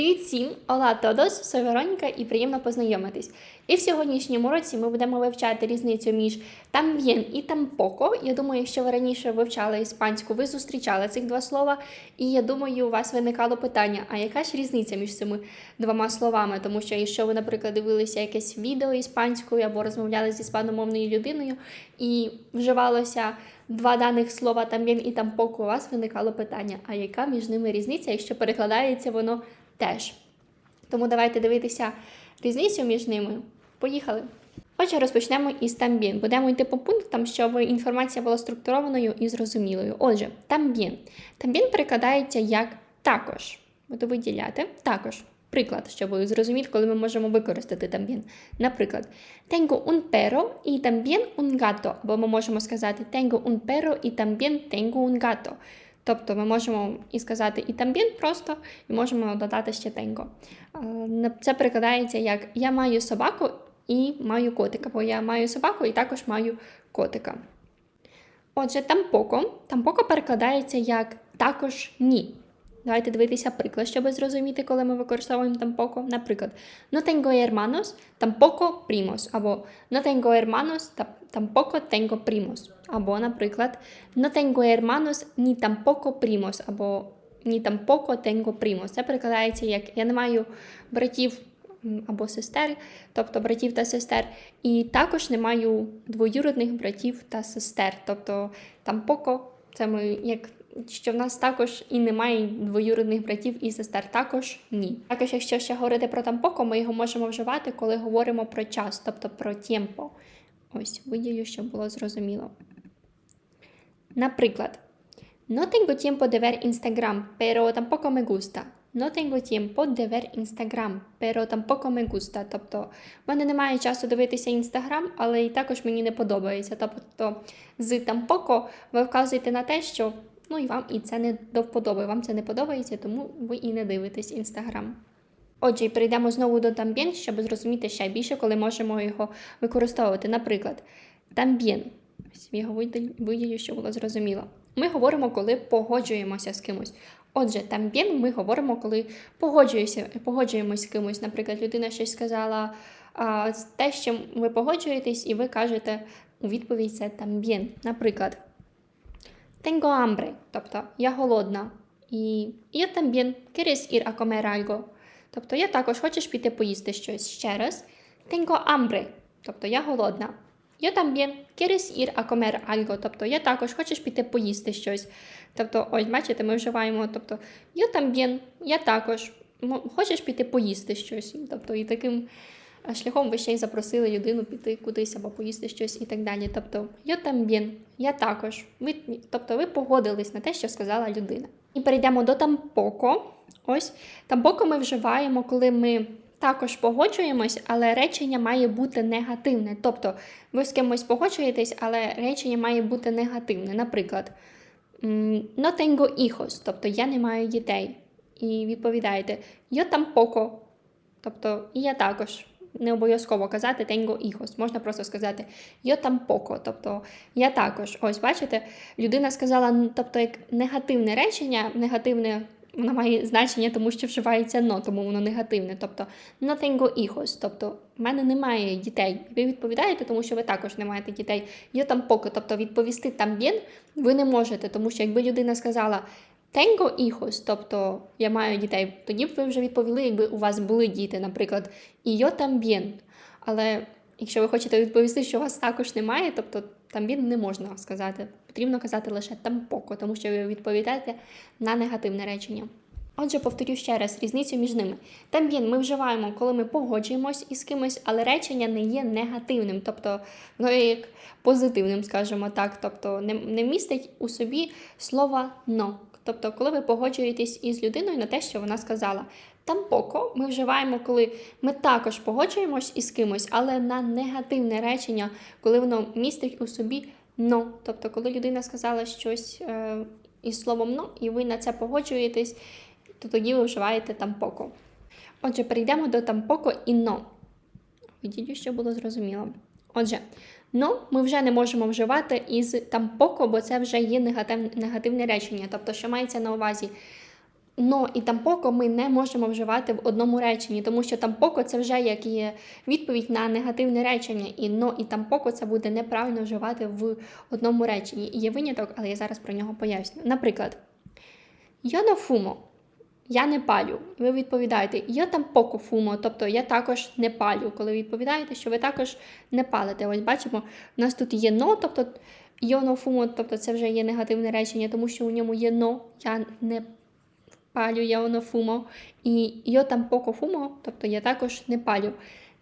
Привіт всім! A todos! Soy Вероніка і приємно познайомитись. І в сьогоднішньому році ми будемо вивчати різницю між también і tampoco. Я думаю, якщо ви раніше вивчали іспанську, ви зустрічали цих два слова. І я думаю, у вас виникало питання: а яка ж різниця між цими двома словами? Тому що, якщо ви, наприклад, дивилися якесь відео іспанською або розмовляли з іспаномовною людиною і вживалося два даних слова también і tampoco, у вас виникало питання: а яка між ними різниця, якщо перекладається воно теж. Тому давайте дивитися різницю між ними. Поїхали. Отже, розпочнемо із también. Будемо йти по пунктам, щоб інформація була структурованою і зрозумілою. Отже, también. También перекладається як також. Буду виділяти також. Приклад, щоб зрозуміти, коли ми можемо використати también. Наприклад, tengo un perro y también un gato. Або ми можемо сказати tengo un perro y también tengo un gato. Тобто ми можемо і сказати і тамбін просто, і можемо додати ще тенько. Це перекладається як я маю собаку і маю котика, бо я маю собаку і також маю котика. Отже, тампоко. Тампоко перекладається як також ні. Давайте дивитися приклад, щоб зрозуміти, коли ми використовуємо тампоко. Наприклад, no tengo hermanos, tampoco primos. Або no tengo hermanos, tampoco tengo primos. Або, наприклад, no tengo hermanos, ni tampoco primos. Або ni tampoco tengo primos. Це перекладається як я не маю братів або сестер, тобто братів та сестер, і також не маю двоюродних братів та сестер. Тобто тампоко, це ми як що в нас також і немає двоюродних братів і сестер, також ні. Також, якщо ще говорити про тампоко, ми його можемо вживати, коли говоримо про час, тобто про тємпо. Ось, виділю, щоб було зрозуміло. Наприклад, no tengo tiempo de ver Instagram, pero tampoco me gusta. No tengo tiempo de ver Instagram, pero tampoco me gusta. Тобто, в мене немає часу дивитися Інстаграм, але і також мені не подобається. Тобто, з tampoco ви вказуєте на те, що ну і вам і це не до вподоби, вам це не подобається, тому ви і не дивитесь Інстаграм. Отже, і перейдемо знову до también, щоб зрозуміти ще більше, коли можемо його використовувати. Наприклад, también. Ось я виділю- щоб було зрозуміло. Ми говоримо, коли погоджуємося з кимось. Отже, también ми говоримо, коли погоджуємося, з кимось. Наприклад, людина щось сказала, а, те, з чим ви погоджуєтесь, і ви кажете у відповідь це también. Наприклад, tengo hambre, тобто я голодна. І yo también quieres ir a comer algo. Тобто я також хочеш піти поїсти щось ще раз. Tengo hambre, тобто я голодна. Yo también quieres ir a comer algo, тобто я також хочеш піти поїсти щось. Тобто, ось бачите, ми вживаємо, тобто yo también, я також. Хочеш піти поїсти щось. Тобто, і таким шляхом ви ще й запросили людину піти кудись або поїсти щось і так далі. Тобто, yo también, я також. Ви, тобто ви погодились на те, що сказала людина. І перейдемо до тампоко. Ось тампоко ми вживаємо, коли ми також погоджуємось, але речення має бути негативне. Тобто ви з кимось погоджуєтесь, але речення має бути негативне. Наприклад, no tengo hijos, тобто я не маю дітей. І відповідаєте yo tampoco, тобто і я також. Не обов'язково казати tengo hijos. Можна просто сказати yo tampoco, тобто я також. Ось бачите, людина сказала, тобто як негативне речення, негативне воно має значення, тому що вживається но, тому воно негативне. Тобто no tengo hijos, тобто в мене немає дітей. Ви відповідаєте, тому що ви також не маєте дітей. Yo tampoco, тобто відповісти también ви не можете, тому що якби людина сказала tengo hijos, тобто я маю дітей, тоді б ви вже відповіли, якби у вас були діти, наприклад, і yo también. Але якщо ви хочете відповісти, що у вас також немає, тобто también не можна сказати. Потрібно казати лише tampoco, тому що ви відповідаєте на негативне речення. Отже, повторю ще раз різницю між ними. Тамбін ми вживаємо, коли ми погоджуємось із кимось, але речення не є негативним, тобто є як позитивним, скажімо так, тобто не, не містить у собі слова но. Тобто, коли ви погоджуєтесь із людиною на те, що вона сказала. Тампоко ми вживаємо, коли ми також погоджуємось із кимось, але на негативне речення, коли воно містить у собі но. Тобто, коли людина сказала щось е, із словом но, і ви на це погоджуєтесь, то тоді ви вживаєте тампоко. Отже, перейдемо до тампоко і но. Виділю, що було зрозуміло. Отже, но ми вже не можемо вживати із тампоко, бо це вже є негатив, негативне речення. Тобто, що мається на увазі? но і тампоко ми не можемо вживати в одному реченні, тому що тампоко це вже як є відповідь на негативне речення, і но і тампоко це буде неправильно вживати в одному реченні. І є виняток, але я зараз про нього поясню. Наприклад, я не фумо. Я не палю. Ви відповідаєте, я тампоко фумо, тобто я також не палю. Коли ви відповідаєте, що ви також не палите. Ось бачимо, у нас тут є но, тобто йоно фумо, тобто це вже є негативне речення, тому що у ньому є но, я не палю, я оно фумо. І йо тампоко фумо, тобто я також не палю.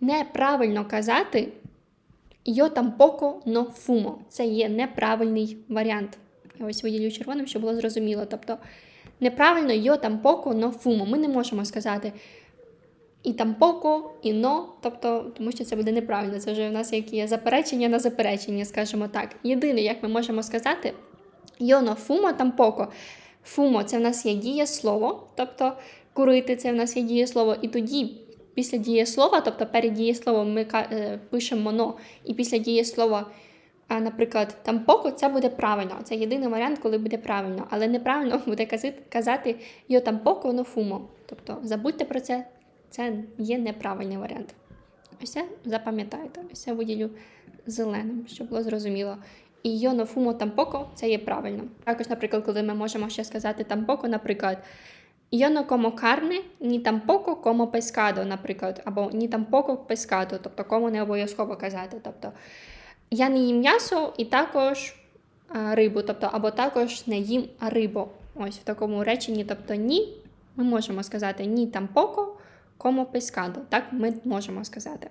Неправильно казати йо тампоко но фумо. Це є неправильний варіант. Я ось виділю червоним, щоб було зрозуміло. Тобто неправильно йо тампоко но фумо. Ми не можемо сказати і тампоко, і но, тобто, тому що це буде неправильно. Це вже в нас як є заперечення на заперечення, скажімо так. Єдине, як ми можемо сказати, йоно фумо тампоко. Фумо це в нас є дієслово, тобто курити це в нас є дієслово, і тоді. Після дієслова, тобто перед дієсловом ми е, пишемо но, і після дієслова, наприклад, тампоко, це буде правильно. Це єдиний варіант, коли буде правильно. Але неправильно буде казати, йо тампоко но фумо. Тобто забудьте про це, це є неправильний варіант. Ось це запам'ятайте. Ось це виділю зеленим, щоб було зрозуміло. І йо но фумо тампоко це є правильно. Також, наприклад, коли ми можемо ще сказати тампоко, наприклад, no como carne, ні tampoco como pescado, наприклад, або ні tampoco pescado, тобто кому не обов'язково казати. Тобто я не їм м'ясо і також рибу, тобто або також не їм рибу. Ось в такому реченні, тобто ні, ми можемо сказати ні tampoco como pescado. Так ми можемо сказати.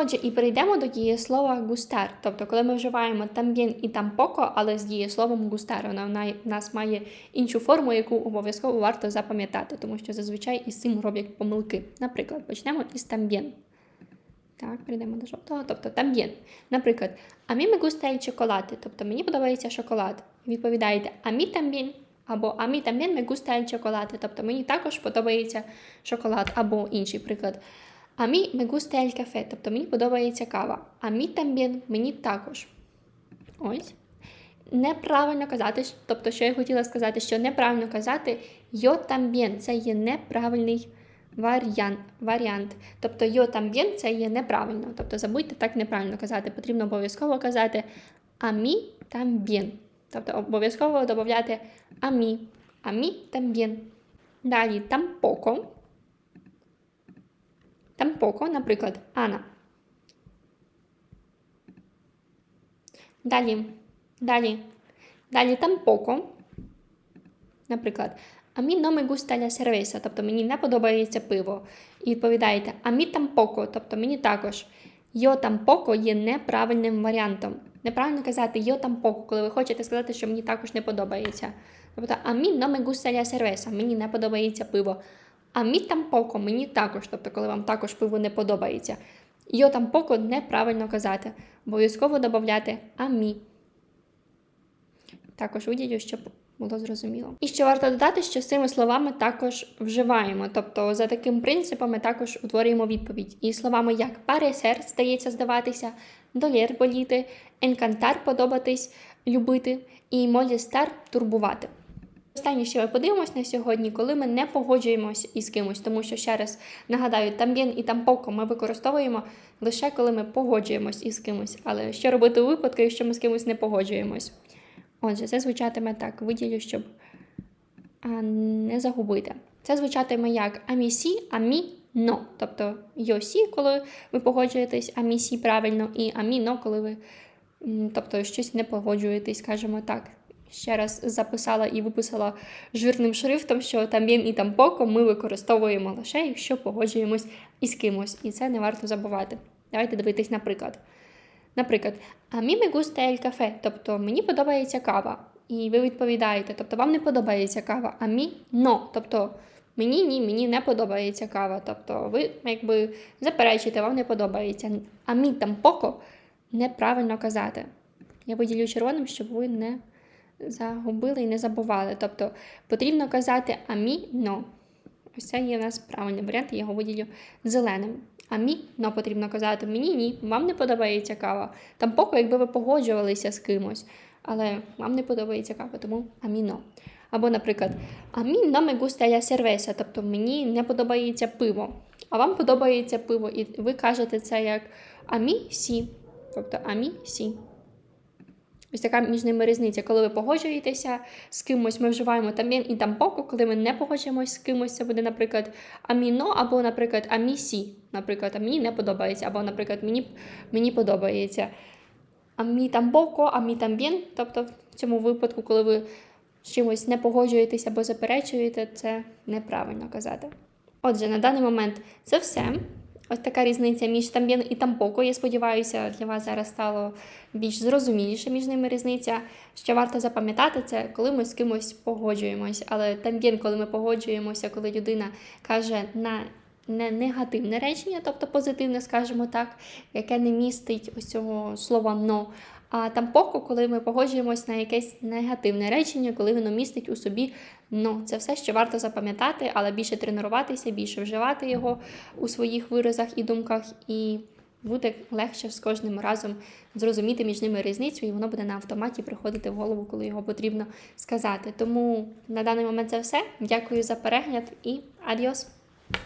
Отже, і перейдемо до дієслова густар. Тобто, коли ми вживаємо тамбін і тампоко, але з дієсловом густар, вона в нас має іншу форму, яку обов'язково варто запам'ятати, тому що зазвичай із цим роблять помилки. Наприклад, почнемо із тамбін. Так, перейдемо до жовтого, тобто тамбін. Наприклад, а мі me gusta тобто мені подобається шоколад. Відповідаєте а мі тамбін, або а мі тамбін me gusta el тобто мені також подобається шоколад, або інший приклад. А мі me gusta el тобто мені подобається кава. А мі тамбін мені також. Ось. Неправильно казати, тобто, що я хотіла сказати, що неправильно казати йо тамбін, це є неправильний варіант. варіант. Тобто йо тамбін це є неправильно. Тобто забудьте так неправильно казати. Потрібно обов'язково казати амі тамбін. Тобто обов'язково додати амі, амі тамбін. Далі тампоко. Тампоко, наприклад, Ана. Далі, далі, далі тампоко. Наприклад, а мі gusta la cerveza, тобто мені не подобається пиво. І відповідаєте, а мі тампоко, тобто мені також. Йо тампоко є неправильним варіантом. Неправильно казати йо тампоко, коли ви хочете сказати, що мені також не подобається. Тобто, а мі no me gusta мені не подобається пиво. А мі тампоко мені також, тобто, коли вам також пиво не подобається. Йо тампоко неправильно казати. Обов'язково додати амі. Також виділю, щоб було зрозуміло. І ще варто додати, що з цими словами також вживаємо. Тобто, за таким принципом ми також утворюємо відповідь. І словами як паресер здається здаватися, долєр боліти, енкантар подобатись, любити, і молістар турбувати. Останнє, що ми подивимось на сьогодні, коли ми не погоджуємось із кимось, тому що ще раз нагадаю, тамбін і тампоко ми використовуємо лише коли ми погоджуємось із кимось. Але що робити у випадку, якщо ми з кимось не погоджуємось? Отже, це звучатиме так. Виділю, щоб не загубити. Це звучатиме як амісі, амі но. Тобто йосі, коли ви погоджуєтесь, амісі правильно, і амі но, коли ви тобто, щось не погоджуєтесь, скажімо так. Ще раз записала і виписала жирним шрифтом, що тамбін і тампоко ми використовуємо лише, якщо погоджуємось із кимось, і це не варто забувати. Давайте дивитись на приклад. Наприклад, а мі gusta el café, тобто мені подобається кава. І ви відповідаєте, тобто вам не подобається кава, а мі но. Тобто мені ні, мені не подобається кава. Тобто ви якби заперечуєте, вам не подобається. А мі тампоко неправильно казати. Я виділю червоним, щоб ви не загубили і не забували. Тобто потрібно казати амі но. Ось це є у нас правильний варіант, я його виділю зеленим. Амі но потрібно казати мені ні, вам не подобається кава. Тампоко, якби ви погоджувалися з кимось, але вам не подобається кава, тому аміно. Або, наприклад, амін no me gusta la тобто мені не подобається пиво. А вам подобається пиво, і ви кажете це як амі сі. тобто mí sí. Ось така між ними різниця. Коли ви погоджуєтеся з кимось, ми вживаємо тамбін і тампоко, коли ми не погоджуємось з кимось, це буде, наприклад, аміно, або, наприклад, амісі. Наприклад, а мені не подобається, або, наприклад, мені, мені подобається. Амі тампоко, амі тамбін. Тобто, в цьому випадку, коли ви з чимось не погоджуєтесь або заперечуєте, це неправильно казати. Отже, на даний момент це все. Ось така різниця між тамбін і тампоко. Я сподіваюся, для вас зараз стало більш зрозуміліше між ними різниця. Що варто запам'ятати, це коли ми з кимось погоджуємось. Але тамбін, коли ми погоджуємося, коли людина каже на не негативне речення, тобто позитивне, скажімо так, яке не містить ось цього слова но. А тампоко, коли ми погоджуємось на якесь негативне речення, коли воно містить у собі но. Це все, що варто запам'ятати, але більше тренуватися, більше вживати його у своїх виразах і думках, і буде легше з кожним разом зрозуміти між ними різницю, і воно буде на автоматі приходити в голову, коли його потрібно сказати. Тому на даний момент це все. Дякую за перегляд і адіос!